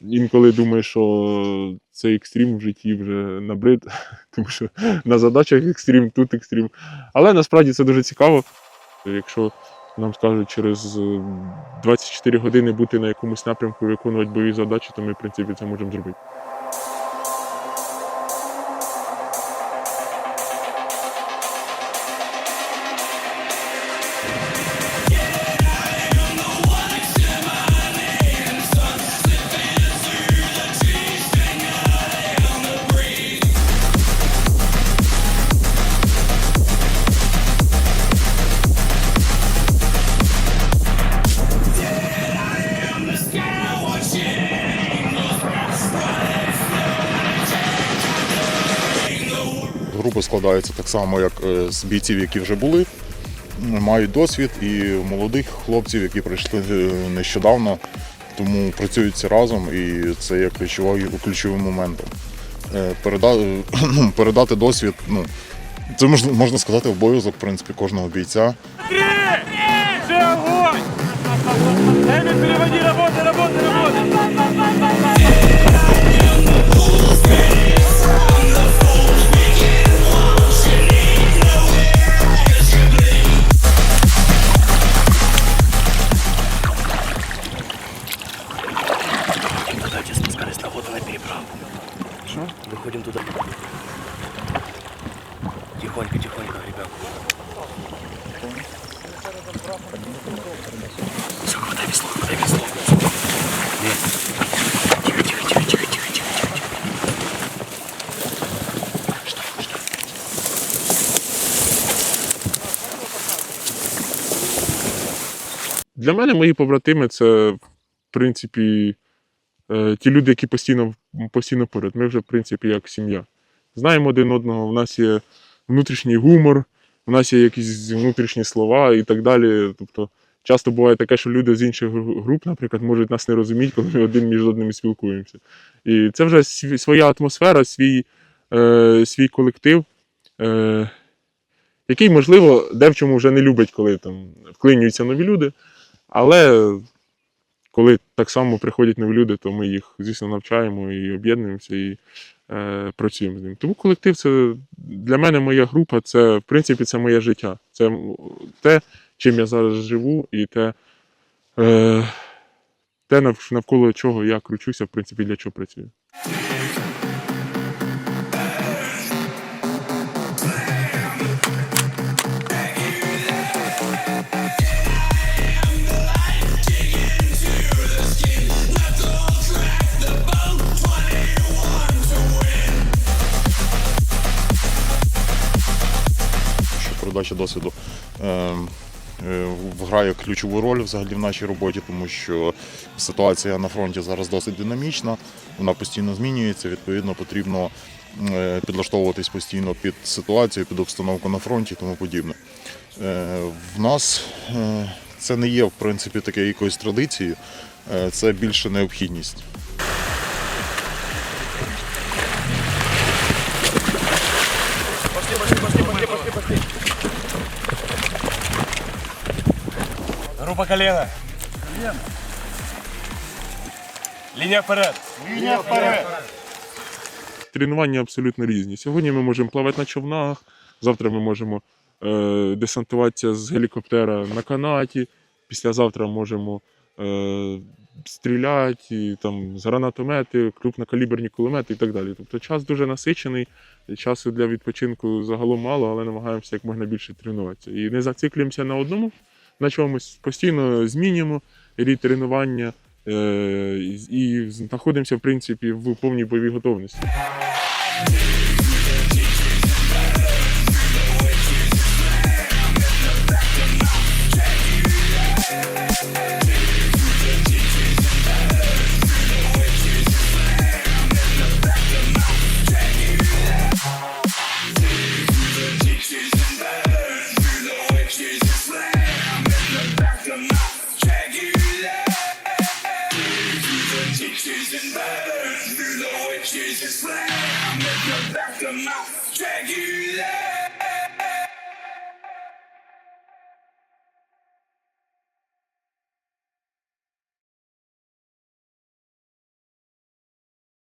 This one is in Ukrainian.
інколи думаю, що цей екстрім в житті вже набрид, тому що на задачах екстрім, тут екстрім. Але насправді це дуже цікаво. Якщо нам скажуть через е, 24 години бути на якомусь напрямку виконувати бойові задачі, то ми, в принципі, це можемо зробити. Група складаються так само, як е, з бійців, які вже були, мають досвід, і молодих хлопців, які прийшли е, нещодавно, тому працюють разом, і це є ключовим, ключовим моментом. Передати, ну, передати досвід, ну, це можна сказати, обов'язок в принципі, кожного бійця. Тихонько, тихонько, ребят. Все, хватай весло, хватай весло. Тихо, тихо, тихо, тихо, тихо, тихо, тихо. Что, что? Для мене мої побратими це, в принципі, е, ті люди, які постійно, постійно поряд. Ми вже, в принципі, як сім'я. Знаємо один одного, у нас є внутрішній гумор, у нас є якісь внутрішні слова і так далі. Тобто, часто буває таке, що люди з інших груп, наприклад, можуть нас не розуміти, коли ми один між одним спілкуємося. І це вже своя атмосфера, свій, е, свій колектив. Е, який, можливо, де в чому вже не любить, коли там вклинюються нові люди. Але коли так само приходять нові люди, то ми їх, звісно, навчаємо і об'єднуємося і працюємо з ним. Тому колектив це для мене моя група, це в принципі це моє життя. Це те, чим я зараз живу, і те, е, те навколо чого я кручуся, в принципі, для чого працюю. Передача досвіду е, е, грає ключову роль взагалі в нашій роботі, тому що ситуація на фронті зараз досить динамічна, вона постійно змінюється. Відповідно, потрібно е, підлаштовуватись постійно під ситуацію, під обстановку на фронті і тому подібне. Е, В нас це не є в принципі таке якоюсь традицією, це більше необхідність. Группа колено. Линия вперед. тренування абсолютно різні. Сьогодні ми можемо плавати на човнах, завтра ми можемо е, десантуватися з гелікоптера на канаті, післязавтра можемо е, стріляти там, з гранатомети, крупнокаліберні кулемети і так далі. Тобто час дуже насичений, часу для відпочинку загалом мало, але намагаємося як можна більше тренуватися. І не зациклюємося на одному, на чомусь, постійно змінюємо рід тренування. е, І знаходимося, в принципі, в повній бойовій готовності. Jesus flame, I'm in the back of my, take you there.